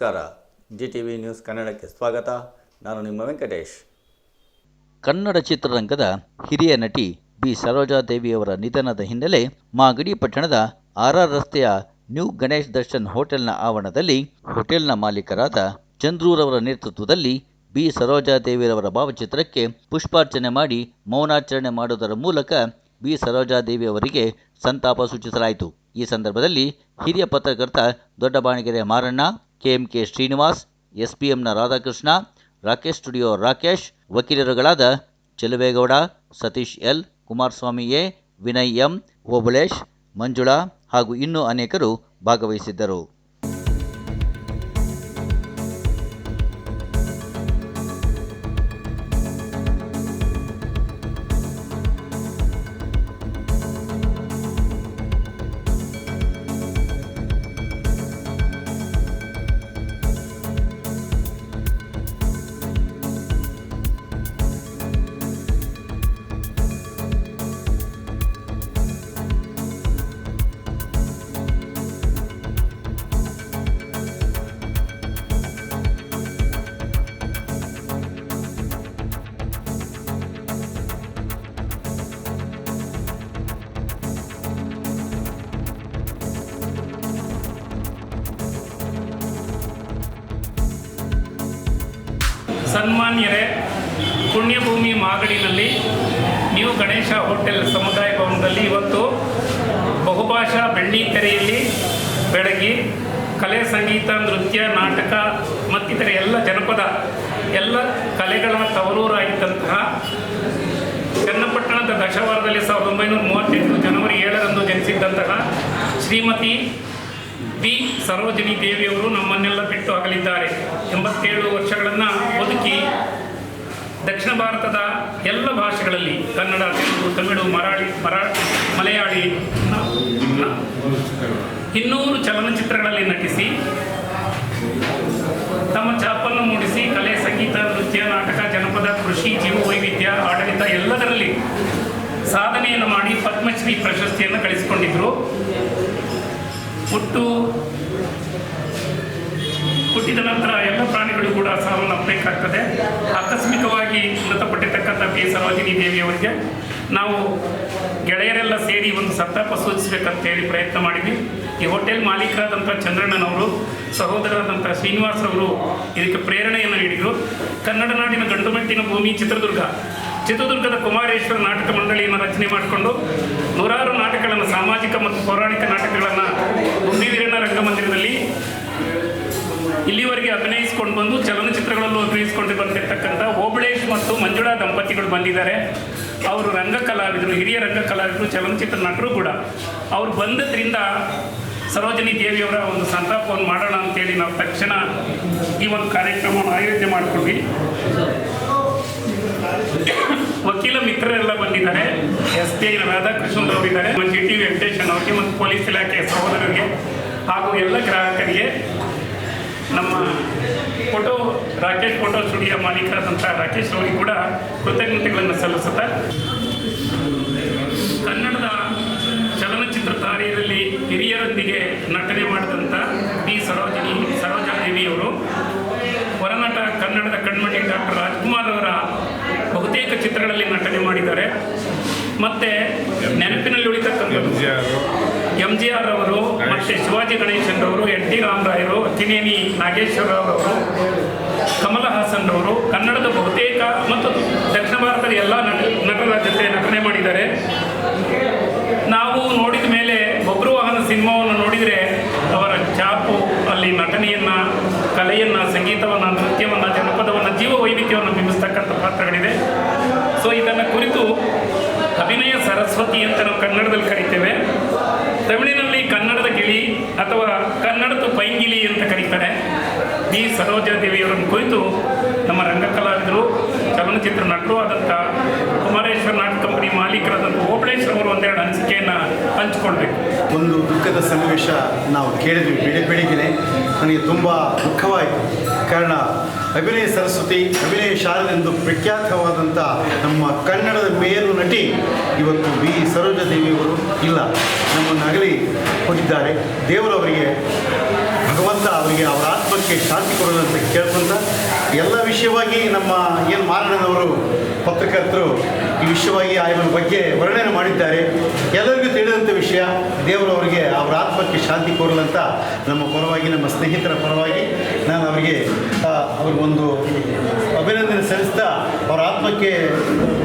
ನಮಸ್ಕಾರ. G T V news ಕನ್ನಡಕ್ಕೆ ಸ್ವಾಗತ. ನಾನು ನಿಮ್ಮ ವೆಂಕಟೇಶ್. ಕನ್ನಡ ಚಿತ್ರರಂಗದ ಹಿರಿಯ ನಟಿ ಬಿ. ಸರೋಜಾದೇವಿಯವರ ನಿಧನದ ಹಿನ್ನೆಲೆ ಮಾಗಡಿ ಪಟ್ಟಣದ ಆರ್ ಆರ್ ರಸ್ತೆಯ ನ್ಯೂ ಗಣೇಶ್ ದರ್ಶನ್ ಹೋಟೆಲ್ನ ಆವರಣದಲ್ಲಿ ಹೋಟೆಲ್ನ ಮಾಲೀಕರಾದ ಚಂದ್ರೂರವರ ನೇತೃತ್ವದಲ್ಲಿ ಬಿ. ಸರೋಜಾದೇವಿಯವರ ಭಾವಚಿತ್ರಕ್ಕೆ ಪುಷ್ಪಾರ್ಚನೆ ಮಾಡಿ ಮೌನಾಚರಣೆ ಮಾಡುವುದರ ಮೂಲಕ ಬಿ. ಸರೋಜಾದೇವಿ ಅವರಿಗೆ ಸಂತಾಪ ಸೂಚಿಸಲಾಯಿತು. ಈ ಸಂದರ್ಭದಲ್ಲಿ ಹಿರಿಯ ಪತ್ರಕರ್ತ ದೊಡ್ಡಬಾಣಗೆರೆ ಮಾರಣ್ಣ ಕೆಎಂಕೆ ಶ್ರೀನಿವಾಸ್, ಎಸ್ಪಿಎಂನ Radhakrishna, Rakesh studio Rakesh, ವಕೀಲರುಗಳಾದ Cheluvegowda, Satish L, Kumaraswamy A, Vinay M, Obalesh, Manjula ಹಾಗೂ ಇನ್ನೂ ಅನೇಕರು ಭಾಗವಹಿಸಿದ್ದರು. ಸನ್ಮಾನ್ಯರೇ, ಪುಣ್ಯಭೂಮಿ ಮಾಗಡಿನಲ್ಲಿ ನೀವು ಗಣೇಶ ಹೋಟೆಲ್ ಸಮುದಾಯ ಭವನದಲ್ಲಿ ಇವತ್ತು ಬಹುಭಾಷಾ ಬೆಳ್ಳಿ ತೆರೆಯಲ್ಲಿ ಬೆಳಗಿ ಕಲೆ, ಸಂಗೀತ, ನೃತ್ಯ, ನಾಟಕ ಮತ್ತಿತರ ಎಲ್ಲ ಜನಪದ ಎಲ್ಲ ಕಲೆಗಳ ತವರೂರಾಗಿದ್ದಂತಹ ಚನ್ನಪಟ್ಟಣದ ದಶವಾರದಲ್ಲಿ ಸಾವಿರದ ಒಂಬೈನೂರ ಮೂವತ್ತೆಂಟು ಜನವರಿ ಏಳರಂದು ಜನಿಸಿದ್ದಂತಹ ಶ್ರೀಮತಿ ಬಿ ಸರೋಜಿನಿ ದೇವಿಯವರು ನಮ್ಮನ್ನೆಲ್ಲ ಬಿಟ್ಟು ಅಗಲಿದ್ದಾರೆ. ಎಂಬತ್ತೇಳು ವರ್ಷಗಳನ್ನು ಬದುಕಿ ದಕ್ಷಿಣ ಭಾರತದ ಎಲ್ಲ ಭಾಷೆಗಳಲ್ಲಿ ಕನ್ನಡ, ತೆಲುಗು, ತಮಿಳು, ಮರಾಠಿ, ಮರಾ, ಮಲಯಾಳಿ, ಇನ್ನೂರು ಚಲನಚಿತ್ರಗಳಲ್ಲಿ ನಟಿಸಿ, ತಮ್ಮ ಛಾಪನ್ನು ಮೂಡಿಸಿ ಕಲೆ, ಸಂಗೀತ, ನೃತ್ಯ, ನಾಟಕ, ಜನಪದ, ಕೃಷಿ, ಜೀವ, ವೈವಿಧ್ಯ, ಆಡಳಿತ ಎಲ್ಲದರಲ್ಲಿ ಸಾಧನೆಯನ್ನು ಮಾಡಿ ಪದ್ಮಶ್ರೀ ಪ್ರಶಸ್ತಿಯನ್ನು ಗಳಿಸಿಕೊಂಡಿದ್ದರು ಹುಟ್ಟು ಹುಟ್ಟಿದ ನಂತರ ಎಲ್ಲ ಪ್ರಾಣಿಗಳು ಕೂಡ ಸಾವನ್ನಪ್ಪಬೇಕಾಗ್ತದೆ ಆಕಸ್ಮಿಕವಾಗಿ ಮೃತಪಟ್ಟಿರ್ತಕ್ಕಂಥ ಬಿ ಸರೋಜಿನಿ ದೇವಿಯವರಿಗೆ ನಾವು ಗೆಳೆಯರೆಲ್ಲ ಸೇರಿ ಒಂದು ಸಂತಾಪ ಸೂಚಿಸಬೇಕಂತ ಹೇಳಿ ಪ್ರಯತ್ನ ಮಾಡಿದ್ವಿ. ಈ ಹೋಟೆಲ್ ಮಾಲೀಕರಾದಂಥ ಚಂದ್ರಣ್ಣನವರು, ಸಹೋದರರಾದಂಥ ಶ್ರೀನಿವಾಸರವರು ಇದಕ್ಕೆ ಪ್ರೇರಣೆಯನ್ನು ನೀಡಿದರು. ಕನ್ನಡ ನಾಡಿನ ಗಂಡುಮೆಟ್ಟಿನ ಭೂಮಿ ಚಿತ್ರದುರ್ಗ ಚಿತ್ರದುರ್ಗದ ಕುಮಾರೇಶ್ವರ ನಾಟಕ ಮಂಡಳಿಯನ್ನು ರಚನೆ ಮಾಡಿಕೊಂಡು ನೂರಾರು ನಾಟಕಗಳನ್ನು ಸಾಮಾಜಿಕ ಮತ್ತು ಪೌರಾಣಿಕ ನಾಟಕಗಳನ್ನು ಗುಂಡಿವೀರಣ್ಣ ರಂಗಮಂದಿರದಲ್ಲಿ ಇಲ್ಲಿವರೆಗೆ ಅಭಿನಯಿಸಿಕೊಂಡು ಬಂದು ಚಲನಚಿತ್ರಗಳಲ್ಲೂ ಅಭಿನಯಿಸಿಕೊಂಡು ಬಂದಿರತಕ್ಕಂಥ ಓಬಳೇಶ್ ಮತ್ತು ಮಂಜುಳಾ ದಂಪತಿಗಳು ಬಂದಿದ್ದಾರೆ. ಅವರು ರಂಗ ಕಲಾವಿದರು, ಹಿರಿಯ ರಂಗ ಕಲಾವಿದರು, ಚಲನಚಿತ್ರ ನಟರು ಕೂಡ. ಅವರು ಬಂದದ್ರಿಂದ ಸರೋಜಿನಿ ದೇವಿಯವರ ಒಂದು ಸಂತಾಪವನ್ನು ಮಾಡೋಣ ಅಂತೇಳಿ ನಾವು ತಕ್ಷಣ ಈ ಒಂದು ಕಾರ್ಯಕ್ರಮವನ್ನು ಆಯೋಜನೆ ಮಾಡಿಕೊಂಡ್ವಿ. ವಕೀಲ ಮಿತ್ರರೆಲ್ಲ ಬಂದಿದ್ದಾರೆ. ಎಸ್ ಪಿ ಐ ರಾಧಾಕೃಷ್ಣ ಅವರಿದ್ದಾರೆ ಜಿ ಟಿ ವೆಂಕಟೇಶನ್ ಅವರಿಗೆ ಮತ್ತು ಪೊಲೀಸ್ ಇಲಾಖೆಯ ಸಹೋದರರಿಗೆ ಹಾಗೂ ಎಲ್ಲ ಗ್ರಾಹಕರಿಗೆ ನಮ್ಮ ಫೋಟೋ, ರಾಕೇಶ್ ಫೋಟೋ ಸ್ಟುಡಿಯೋ ಮಾಲೀಕರಾದಂಥ ರಾಕೇಶ್ ಅವರಿಗೆ ಕೂಡ ಕೃತಜ್ಞತೆಗಳನ್ನು ಸಲ್ಲಿಸುತ್ತಾ ಕನ್ನಡದ ಚಲನಚಿತ್ರ ತಾರೆಯರಲ್ಲಿ ಹಿರಿಯರೊಂದಿಗೆ ನಟನೆ ಮಾಡಿದಂಥ ಬಿ ಸರೋಜಿನಿ ಸರೋಜಾದೇವಿಯವರು ಹೊರನಟ ಕನ್ನಡದ ಕಣ್ಮಣಿ ಡಾಕ್ಟರ್ ರಾಜ್ಕುಮಾರ್ ಅವರ ಬಹುತೇಕ ಚಿತ್ರಗಳಲ್ಲಿ ನಟನೆ ಮಾಡಿದ್ದಾರೆ. ಮತ್ತೆ ನೆನಪಿನಲ್ಲಿ ಉಳಿತಕ್ಕಂಥದ್ದು. ಎಂ ಜಿ ಆರ್ ಅವರು ಮತ್ತೆ ಶಿವಾಜಿ ಗಣೇಶನ್ ರವರು ಎನ್ ಟಿ ರಾಮರಾಯರು ತಿನೇನಿ ನಾಗೇಶ್ವರ ಅವರು, ಕಮಲ ಹಾಸನ್ ರವರು ಕನ್ನಡದ ಬಹುತೇಕ ಮತ್ತು ದಕ್ಷಿಣ ಭಾರತದ ಎಲ್ಲ ನಟ ನಟರ ಜೊತೆ ನಟನೆ ಮಾಡಿದ್ದಾರೆ. ನಾವು ನೋಡಿದ ಅಭಿನಯ ಸರಸ್ವತಿ ಅಂತ ನಾವು ಕನ್ನಡದಲ್ಲಿ ಕರಿತೇವೆ. ತಮಿಳಿನಲ್ಲಿ ಕನ್ನಡದ ಗಿಳಿ ಅಥವಾ ಕನ್ನಡದ ಪೈಂಗಿಲಿ ಅಂತ ಕರೀತಾರೆ. ಬಿ ಸರೋಜಾದೇವಿಯವರನ್ನು ಕುರಿತು ನಮ್ಮ ರಂಗಕಲಾವಿದರು, ಚಲನಚಿತ್ರ ನಟರು ಆದಂಥ ಕುಮಾರೇಶ್ವರ ನಾಟಕ ಕಂಪನಿ ಮಾಲೀಕರಾದಂಥ ಓಬಳೇಶ್ವರ ಅವರು ಒಂದೆರಡು ಅನಿಸಿಕೆಯನ್ನು ಹಂಚಿಕೊಳ್ಬೇಕು. ಒಂದು ದುಃಖದ ಸನ್ನಿವೇಶ ನಾವು ಕೇಳಿದ್ವಿ. ಬೆಳೆ ಬೆಳಿಗ್ಗೆ ನನಗೆ ತುಂಬ ದುಃಖವಾಯಿತು. ಕಾರಣ ಅಭಿನಯ ಸರಸ್ವತಿ, ಅಭಿನಯ ಶಾರದೆಂದು ಪ್ರಖ್ಯಾತವಾದಂಥ ನಮ್ಮ ಕನ್ನಡದ ಮೇರು ನಟಿ ಇವತ್ತು ಬಿ ಸರೋಜ ದೇವಿಯವರು ಇಲ್ಲ, ನಮ್ಮನ್ನು ಅಗಲಿ ಹೋಗಿದ್ದಾರೆ ದೇವರವರಿಗೆ ಭಗವಂತ ಅವರಿಗೆ ಅವರ ಆತ್ಮಕ್ಕೆ ಶಾಂತಿ ಕೊಡೋದಂತ ಕೇಳ್ಕೊಂತ ಎಲ್ಲ ವಿಷಯವಾಗಿ ನಮ್ಮ ಏನು ಮಾರಣ್ಣನವರು ಪತ್ರಕರ್ತರು ಈ ವಿಷಯವಾಗಿ ಆಯನ ಬಗ್ಗೆ ವರ್ಣನೆ ಮಾಡಿದ್ದಾರೆ. ಎಲ್ಲರಿಗೂ ತಿಳಿದಂಥ ವಿಷಯ, ದೇವರು ಅವರಿಗೆ, ಅವರ ಆತ್ಮಕ್ಕೆ ಶಾಂತಿ ಕೋರಲಂತ ನಮ್ಮ ಪರವಾಗಿ, ನಮ್ಮ ಸ್ನೇಹಿತರ ಪರವಾಗಿ ನಾನು ಅವರಿಗೆ ಅವ್ರಿಗೊಂದು ಅಭಿನಂದನೆ ಸಲ್ಲಿಸ್ತಾ ಅವರ ಆತ್ಮಕ್ಕೆ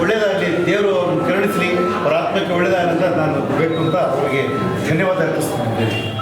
ಒಳ್ಳೆಯದಾಗಲಿ, ದೇವರು ಅವ್ರನ್ನ ಕರುಣಿಸಲಿ, ಅವರ ಆತ್ಮಕ್ಕೆ ಒಳ್ಳೆಯದಾಗಲಿ ಅಂತ ನಾನು ಬೇಕು ಅಂತ ಅವರಿಗೆ ಧನ್ಯವಾದ ಅರ್ಪಿಸ್ತಿದ್ದೇನೆ